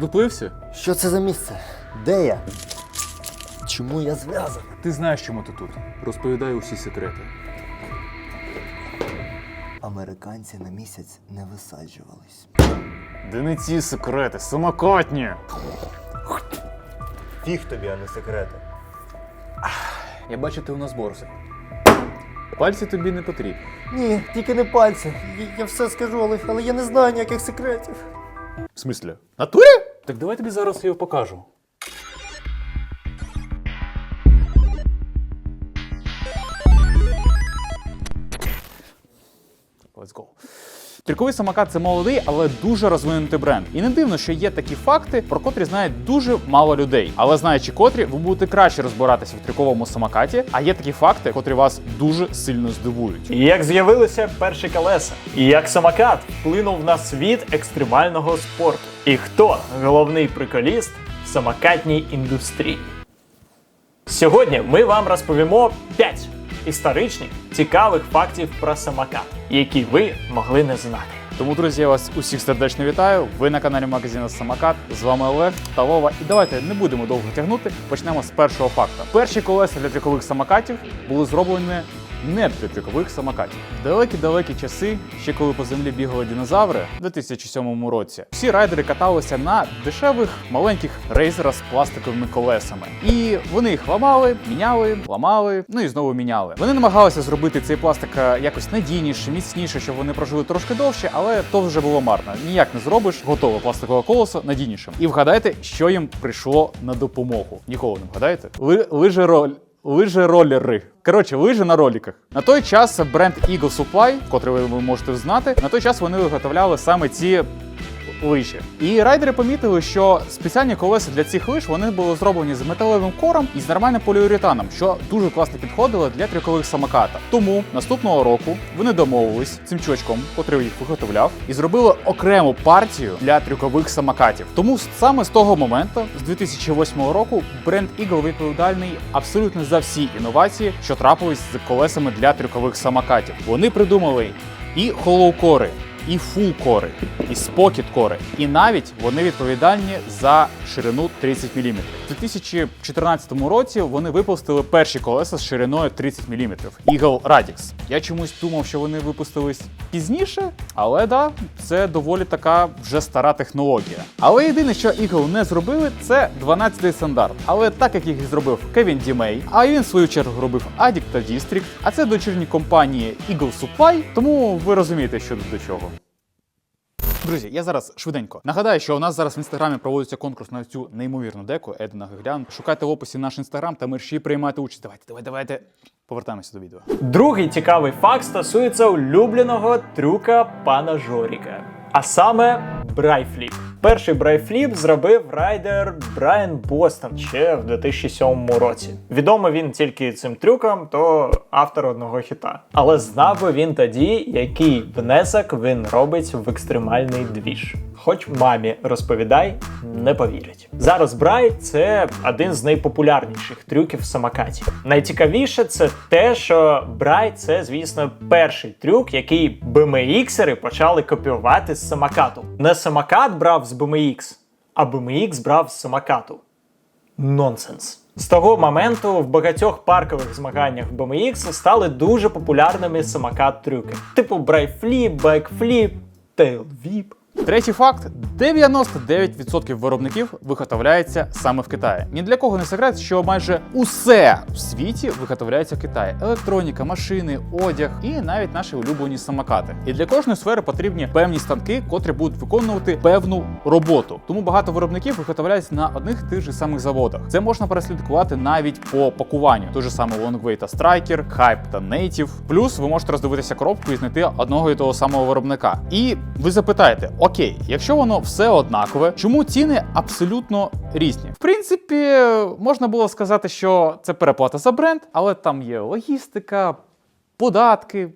Роздуплився? Що це за місце? Де я? Чому я зв'язаний? Ти знаєш, чому ти тут. Розповідай усі секрети. Американці на місяць не висаджувались. Де не ці секрети, самокатні. Фіг тобі, а не секрети. Я бачу, ти у нас борзий. Пальці тобі не потрібні. Ні, тільки не пальці. Я, я все скажу, але, але я не знаю ніяких секретів. В смислі? Натурі? Так давай тобі зараз його покажу. Let's go. Трюковий самокат це молодий, але дуже розвинутий бренд. І не дивно, що є такі факти, про котрі знають дуже мало людей. Але знаючи котрі, ви будете краще розбиратися в трюковому самокаті. А є такі факти, котрі вас дуже сильно здивують. Як з'явилися перші колеса, і як самокат вплинув на світ екстремального спорту. І хто головний приколіст в самокатній індустрії? Сьогодні ми вам розповімо 5 історичних цікавих фактів про самокат, які ви могли не знати. Тому, друзі, я вас усіх сердечно вітаю. Ви на каналі магазину Самокат. З вами Олег та Вова. І давайте не будемо довго тягнути. Почнемо з першого факту. Перші колеса для трюкових самокатів були зроблені не для самокатів. В далекі-далекі часи, ще коли по землі бігали динозаври в 2007 році, всі райдери каталися на дешевих маленьких рейзерах з пластиковими колесами. І вони їх ламали, міняли, ламали, ну і знову міняли. Вони намагалися зробити цей пластик е, якось надійніше, міцніше, щоб вони прожили трошки довше, але то вже було марно. Ніяк не зробиш готове пластикове колесо надійнішим. І вгадайте, що їм прийшло на допомогу. Ніколи не вгадаєте? Ли, лижероль. Лижеролери. Коротше, лижи на роліках. На той час бренд Eagle Supply, котрий ви можете знати, на той час вони виготовляли саме ці лижі. І райдери помітили, що спеціальні колеса для цих лиж вони були зроблені з металевим кором і з нормальним поліуретаном, що дуже класно підходило для трюкових самокатів. Тому наступного року вони домовились цим чувачком, котрий їх виготовляв, і зробили окрему партію для трюкових самокатів. Тому саме з того моменту, з 2008 року, бренд Eagle відповідальний абсолютно за всі інновації, що трапились з колесами для трюкових самокатів. Вони придумали і холоу-кори, і фул-кори, і спокіт-кори. І навіть вони відповідальні за ширину 30 мм. У 2014 році вони випустили перші колеса з шириною 30 мм. Eagle Radix. Я чомусь думав, що вони випустились пізніше, але да, це доволі така вже стара технологія. Але єдине, що Eagle не зробили, це 12-й стандарт. Але так як їх зробив Кевін Дімей, а він в свою чергу робив Addict та District, а це дочірні компанії Eagle Supply, тому ви розумієте, що до чого. Друзі, я зараз швиденько нагадаю, що у нас зараз в інстаграмі проводиться конкурс на цю неймовірну деку Едена Геглян. Шукайте в описі наш інстаграм та мерші приймайте участь. Давайте, давайте, давайте. Повертаємося до відео. Другий цікавий факт стосується улюбленого трюка пана Жоріка, а саме брайфліп. Перший брайфліп зробив райдер Брайан Бостон ще в 2007 році. Відомий він тільки цим трюком, то автор одного хіта. Але знав би він тоді, який внесок він робить в екстремальний двіж. Хоч мамі розповідай, не повірять. Зараз брай це один з найпопулярніших трюків в самокаті. Найцікавіше це те, що брай це, звісно, перший трюк, який BMX-ери почали копіювати з самокату. Не самокат брав з BMX, а BMX брав з самокату. Нонсенс. З того моменту в багатьох паркових змаганнях BMX стали дуже популярними самокат-трюки, типу брайфліп, байкфліп, тейлвіп. Третій факт: 99% виробників виготовляється саме в Китаї. Ні для кого не секрет, що майже усе в світі виготовляється в Китаї: електроніка, машини, одяг і навіть наші улюблені самокати. І для кожної сфери потрібні певні станки, котрі будуть виконувати певну роботу. Тому багато виробників виготовляються на одних тих же самих заводах. Це можна переслідкувати навіть по пакуванню. Той же самий Longway та Striker, Hype та Native. Плюс ви можете роздивитися коробку і знайти одного і того самого виробника. І ви запитаєте: окей, якщо воно все однакове, чому ціни абсолютно різні? В принципі, можна було сказати, що це переплата за бренд, але там є логістика, податки.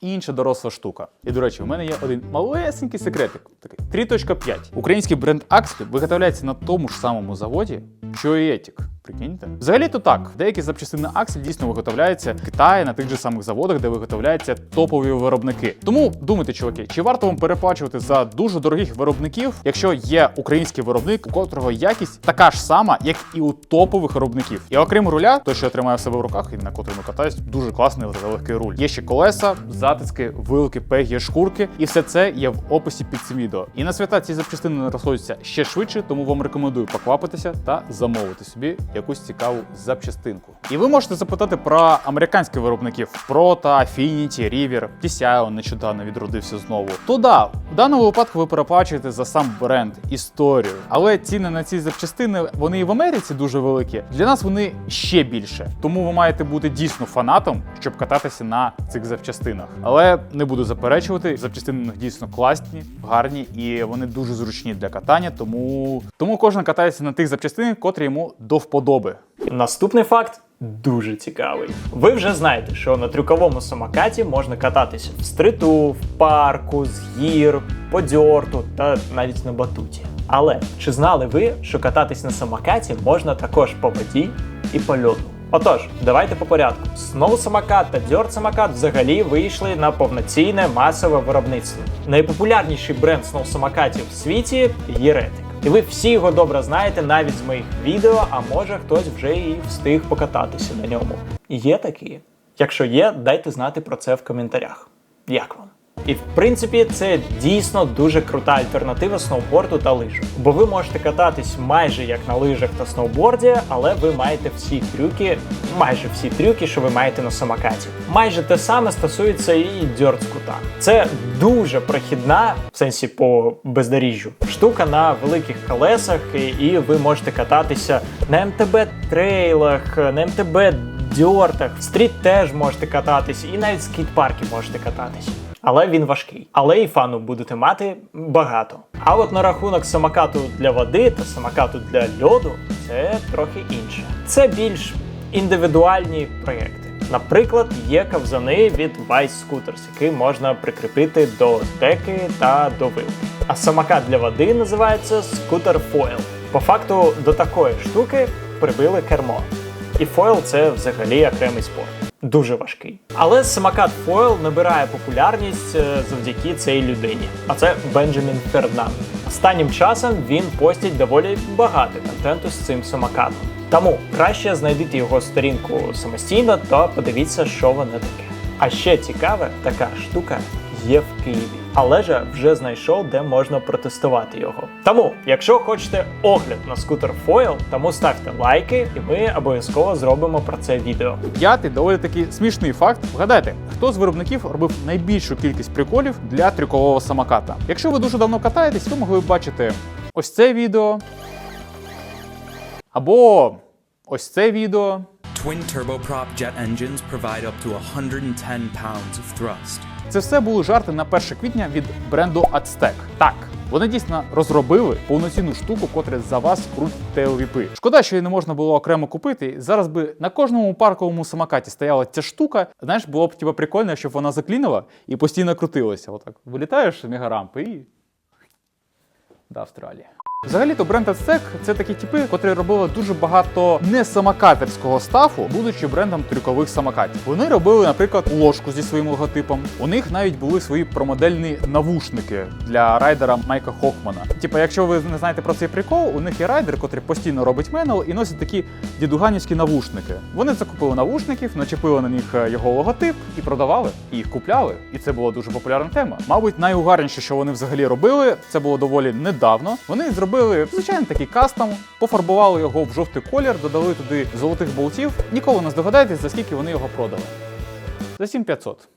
І інша доросла штука. І до речі, у мене є один малесенький секретик. Такий 3.5. Український бренд Axley виготовляється на тому ж самому заводі, що і Етік. Прикиньте. Взагалі то так. Деякі запчастини аксель дійсно виготовляються в Китаї на тих же самих заводах, де виготовляються топові виробники. Тому думайте, чуваки, чи варто вам переплачувати за дуже дорогих виробників, якщо є український виробник, у котрого якість така ж сама, як і у топових виробників. І окрім руля, той, що я тримаю в себе в руках і на котрому катаюсь, дуже класний та легкий руль. Є ще колеса, затиски, вилки, пегі, шкурки, і все це є в описі під цим відео. І на свята ці запчастини розходяться ще швидше, тому вам рекомендую поквапитися та замовити собі якусь цікаву запчастинку. І ви можете запитати про американських виробників Pro та Affinity, River, он нещодавно відродився знову. То да, в даному випадку ви переплачуєте за сам бренд, історію. Але ціни на ці запчастини вони і в Америці дуже великі. Для нас вони ще більше. Тому ви маєте бути дійсно фанатом, щоб кататися на цих запчастинах. Але не буду заперечувати, запчастини дійсно класні, гарні і вони дуже зручні для катання. Тому, тому кожен катається на тих запчастинах, котрі йому до вподоби. Наступний факт дуже цікавий. Ви вже знаєте, що на трюковому самокаті можна кататися в стриту, в парку, з гір, по дьорту та навіть на батуті. Але чи знали ви, що кататись на самокаті можна також по воді і по льоду? Отож, давайте по порядку. Сноу самокат та дьорт самокат взагалі вийшли на повноцінне масове виробництво. Найпопулярніший бренд сноу самокатів в світі Єретик. І ви всі його добре знаєте навіть з моїх відео, а може хтось вже і встиг покататися на ньому. Є такі? Якщо є, дайте знати про це в коментарях. Як вам? І в принципі, це дійсно дуже крута альтернатива сноуборду та лижу. Бо ви можете кататись майже як на лижах та сноуборді, але ви маєте всі трюки, майже всі трюки, що ви маєте на самокаті. Майже те саме стосується і дьорт-скута. Це дуже прохідна, в сенсі по бездоріжжю, штука на великих колесах, і- ви можете кататися на МТБ трейлах, на МТБ дьортах, в стріт теж можете кататись, і навіть скейт-парки можете кататись. Але він важкий. Але і фану будете мати багато. А от на рахунок самокату для води та самокату для льоду це трохи інше. Це більш індивідуальні проєкти. Наприклад, є ковзани від Vice Scooters, які можна прикріпити до деки та до вилки. А самокат для води називається Scooter Foil. По факту до такої штуки прибили кермо. І фойл це взагалі окремий спорт. Дуже важкий. Але самокат фойл набирає популярність е, завдяки цій людині. А це Бенджамін Фернанд. Останнім часом він постить доволі багато контенту з цим самокатом. Тому краще знайдіть його сторінку самостійно та подивіться, що воно таке. А ще цікаве, така штука є в Києві. Але ж вже знайшов, де можна протестувати його. Тому, якщо хочете огляд на скутер Foil, тому ставте лайки, і ми обов'язково зробимо про це відео. П'ятий доволі таки смішний факт. Вгадайте, хто з виробників робив найбільшу кількість приколів для трюкового самоката. Якщо ви дуже давно катаєтесь, ви могли б бачити ось це відео. Або ось це відео. Twin turboprop jet engines provide up to 110 pounds of thrust. Це все були жарти на 1 квітня від бренду Aztec. Так, вони дійсно розробили повноцінну штуку, котра за вас крутить теовіпи. Шкода, що її не можна було окремо купити. Зараз би на кожному парковому самокаті стояла ця штука. Знаєш, було б типа прикольно, щоб вона заклінила і постійно крутилася. Отак вилітаєш з мегарампи і до Австралії. Взагалі-то бренд Aztec – це такі типи, котрі робили дуже багато не самокатерського стафу, будучи брендом трюкових самокатів. Вони робили, наприклад, ложку зі своїм логотипом. У них навіть були свої промодельні навушники для райдера Майка Хохмана. Типа, якщо ви не знаєте про цей прикол, у них є райдер, котрий постійно робить менел і носить такі дідуганівські навушники. Вони закупили навушників, начепили на них е, його логотип і продавали, і їх купляли. І це була дуже популярна тема. Мабуть, найугарніше, що вони взагалі робили, це було доволі недавно. Вони зробили звичайно такий кастом, пофарбували його в жовтий колір, додали туди золотих болтів. Ніколи не здогадаєтесь, за скільки вони його продали. За 7500.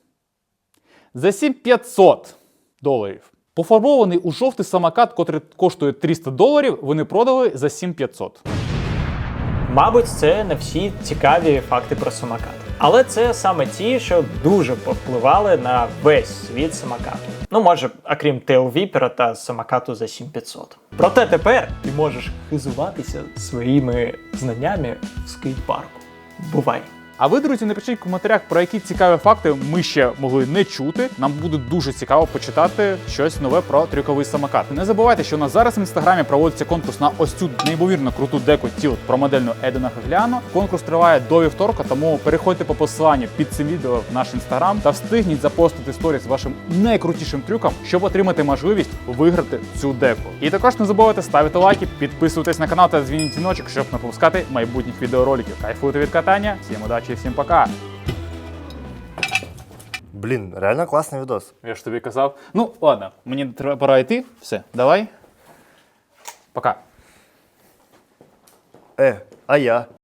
За 7500 доларів. Пофарбований у жовтий самокат, котрий коштує 300 доларів, вони продали за 7500. Мабуть, це не всі цікаві факти про самокат. Але це саме ті, що дуже повпливали на весь світ самокату. Ну, може, окрім тейлвіпера та самокату за 7500. Проте тепер ти можеш хизуватися своїми знаннями в скейт-парку. Бувай! А ви, друзі, напишіть в коментарях, про які цікаві факти ми ще могли не чути. Нам буде дуже цікаво почитати щось нове про трюковий самокат. Не забувайте, що у нас зараз в інстаграмі проводиться конкурс на ось цю неймовірно круту деку Tilt про модельну Едена Хагляно. Конкурс триває до вівторка, тому переходьте по посиланню під цим відео в наш інстаграм та встигніть запостити сторіс з вашим найкрутішим трюком, щоб отримати можливість виграти цю деку. І також не забувайте ставити лайки, підписуватись на канал та дзвініть дзвіночок, щоб не пропускати майбутніх відеороликів. Кайфуйте від катання. Всім удачі, і всім пока. Блін, реально класний відос. Я ж тобі казав. Ну, ладно, мені треба пора йти. Все, давай. Пока. Е, а я?